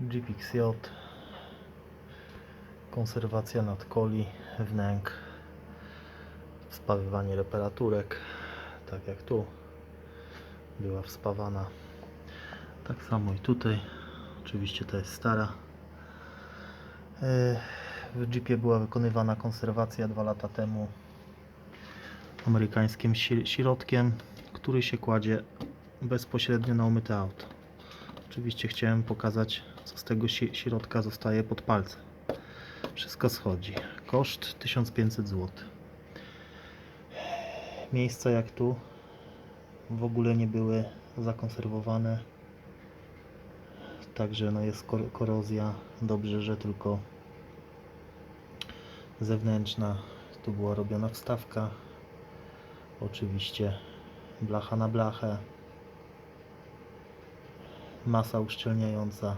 GPXJ konserwacja nadkoli, wnęk wspawywanie reparaturek tak jak tu była wspawana. Tak samo i tutaj. Oczywiście to jest stara. E, w Jeepie była wykonywana konserwacja dwa lata temu amerykańskim środkiem, który się kładzie bezpośrednio na umyte auto. Oczywiście chciałem pokazać, co z tego środka zostaje pod palcem. Wszystko schodzi. Koszt 1500 zł. Miejsca jak tu w ogóle nie były zakonserwowane. Także no jest kor- korozja. Dobrze, że tylko zewnętrzna. Tu była robiona wstawka. Oczywiście blacha na blachę. Masa uszczelniająca.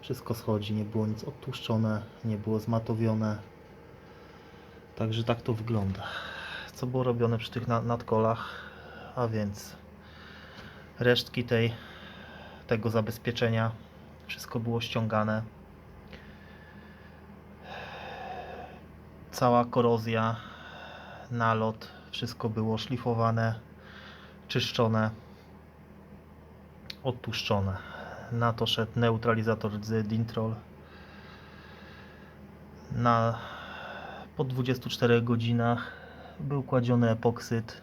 Wszystko schodzi, nie było nic odtłuszczone, nie było zmatowione. Także tak to wygląda. Co było robione przy tych na- nadkolach? A więc resztki tej, tego zabezpieczenia, wszystko było ściągane. Cała korozja, nalot, wszystko było szlifowane, czyszczone, odtłuszczone. Na to szedł neutralizator z Dintrol. Na po 24 godzinach był kładziony epoksyd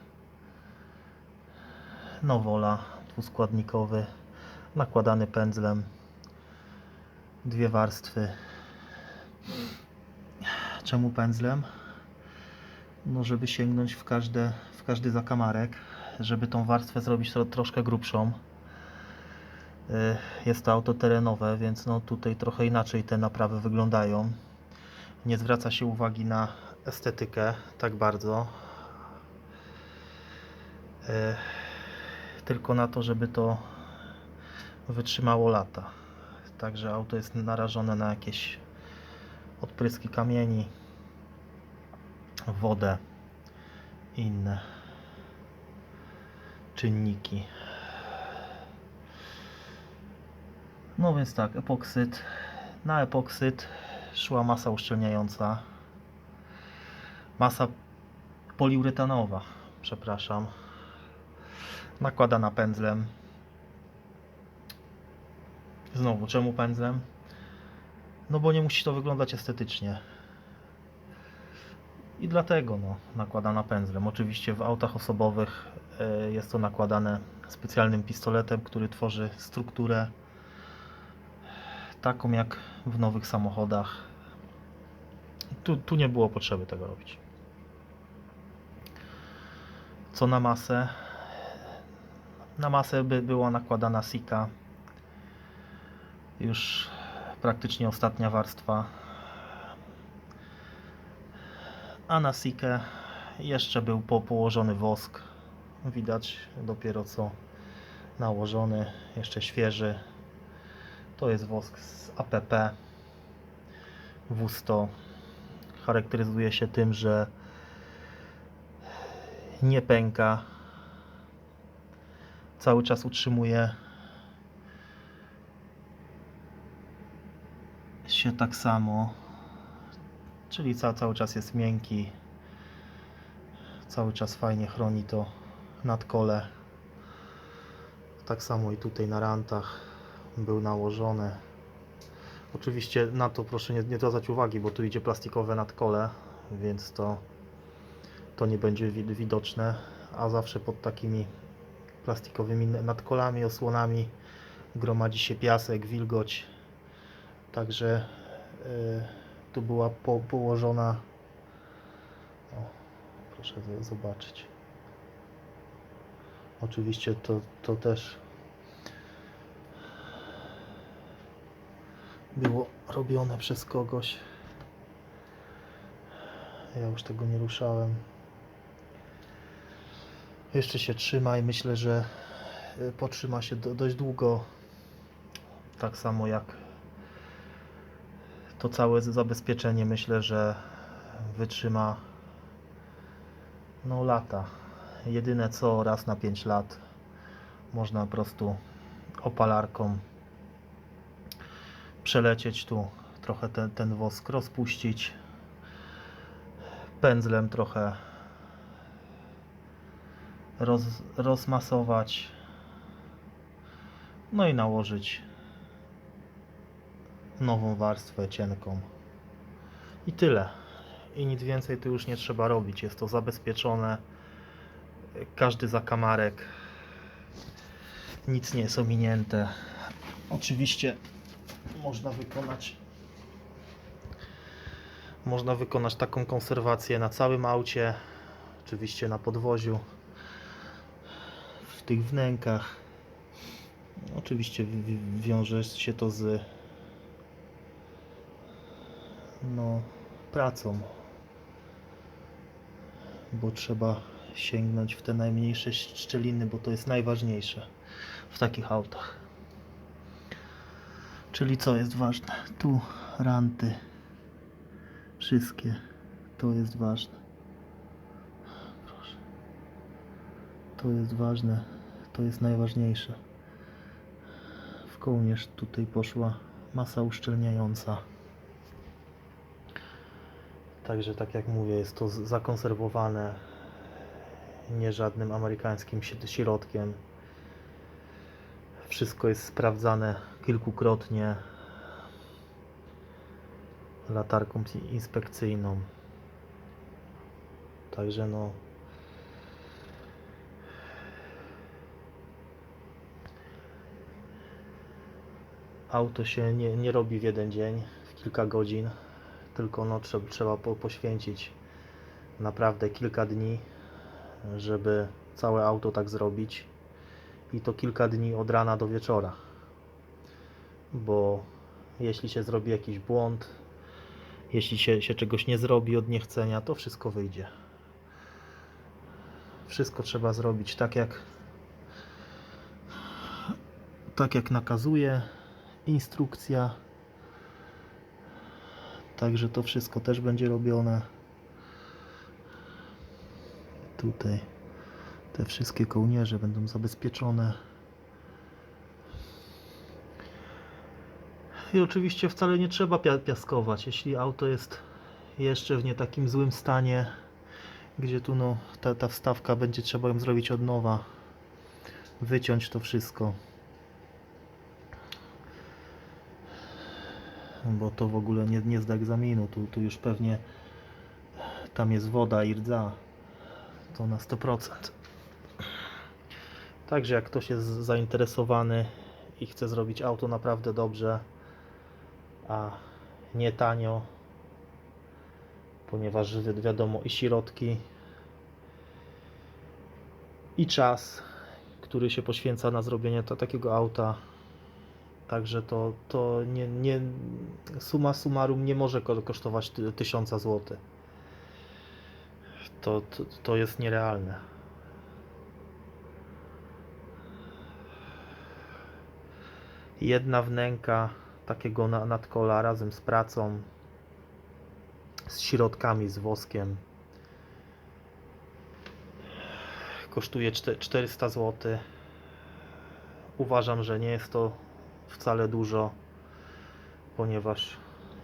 Nowola dwuskładnikowy nakładany pędzlem. Dwie warstwy. Czemu pędzlem? no żeby sięgnąć w, każde, w każdy zakamarek. Żeby tą warstwę zrobić tro, troszkę grubszą jest to auto terenowe, więc no tutaj trochę inaczej te naprawy wyglądają. Nie zwraca się uwagi na estetykę tak bardzo. Y, Tylko na to, żeby to wytrzymało lata. Także auto jest narażone na jakieś odpryski kamieni, wodę i inne czynniki. No więc tak, epoksyd. Na epoksyd szła masa uszczelniająca. Masa poliuretanowa, przepraszam. Nakładana pędzlem. Znowu, czemu pędzlem? No bo nie musi to wyglądać estetycznie. I dlatego no, nakładana pędzlem. Oczywiście w autach osobowych e, jest to nakładane specjalnym pistoletem, który tworzy strukturę taką jak w nowych samochodach. Tu, tu nie było potrzeby tego robić. Co na masę? Na masę by była nakładana sika. Już praktycznie ostatnia warstwa. A na sikę jeszcze był po, położony wosk. Widać dopiero co nałożony, jeszcze świeży. To jest wosk z APP W100. Charakteryzuje się tym, że nie pęka. Cały czas utrzymuje się tak samo. Czyli ca, cały czas jest miękki. Cały czas fajnie chroni to nadkole. Tak samo i tutaj na rantach był nałożony. Oczywiście na to proszę nie, nie zwracać uwagi, bo tu idzie plastikowe nadkole, więc to, to nie będzie wid- widoczne, a zawsze pod takimi plastikowymi nadkolami, osłonami gromadzi się piasek, wilgoć. Także y, tu była po, położona. O, proszę zobaczyć. Oczywiście to, to też było robione przez kogoś. Ja już tego nie ruszałem. Jeszcze się trzyma i myślę, że y, potrzyma się do, dość długo. Tak samo jak to całe zabezpieczenie myślę, że wytrzyma no lata. Jedyne co raz na 5 lat można po prostu opalarką przelecieć tu, trochę ten, ten wosk rozpuścić, pędzlem trochę roz, rozmasować, no i nałożyć nową warstwę cienką. I tyle. I nic więcej tu już nie trzeba robić. Jest to zabezpieczone. Każdy zakamarek. Nic nie jest ominięte. Oczywiście można wykonać można wykonać taką konserwację na całym aucie, oczywiście na podwoziu, w tych wnękach. Oczywiście wi- wi- wiąże się to z no, pracą, bo trzeba sięgnąć w te najmniejsze szczeliny, bo to jest najważniejsze w takich autach. Czyli co jest ważne? Tu ranty, wszystkie, to jest ważne. Proszę. To jest ważne, to jest najważniejsze. W kołnierz tutaj poszła masa uszczelniająca. Także tak jak mówię, jest to zakonserwowane nie żadnym amerykańskim środkiem. Wszystko jest sprawdzane kilkukrotnie latarką inspekcyjną. Także no auto się nie, nie robi w jeden dzień, w kilka godzin, tylko no trzeba, trzeba po, poświęcić naprawdę kilka dni, żeby całe auto tak zrobić i to kilka dni od rana do wieczora. Bo jeśli się zrobi jakiś błąd, jeśli się, się czegoś nie zrobi od niechcenia, to wszystko wyjdzie. Wszystko trzeba zrobić tak jak tak jak nakazuje instrukcja. Także to wszystko też będzie robione. Tutaj te wszystkie kołnierze będą zabezpieczone. I oczywiście wcale nie trzeba pia- piaskować, jeśli auto jest jeszcze w nie takim złym stanie, gdzie tu no, ta, ta wstawka będzie trzeba ją zrobić od nowa, wyciąć to wszystko. Bo to w ogóle nie, nie zda egzaminu, tu, tu już pewnie tam jest woda i rdza, to na 100%. Także jak ktoś jest zainteresowany i chce zrobić auto naprawdę dobrze, a nie tanio, ponieważ wi- wiadomo i środki, i czas, który się poświęca na zrobienie to, takiego auta. Także to, to nie, nie, suma summarum nie może ko- kosztować ty- 1000 zł. To, to, to jest nierealne. Jedna wnęka takiego na, nadkola razem z pracą, z środkami, z woskiem kosztuje czte- 400 zł. Uważam, że nie jest to wcale dużo, ponieważ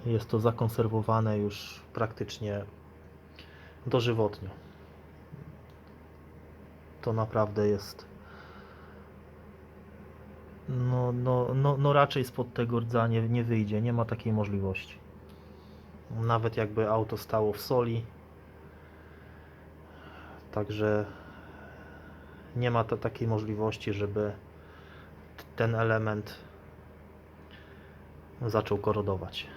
jest to zakonserwowane już praktycznie dożywotnio. To naprawdę jest. No, no, no, no raczej spod tego rdza nie, nie wyjdzie, nie ma takiej możliwości. Nawet jakby auto stało w soli. Także nie ma to takiej możliwości, żeby ten element zaczął korodować.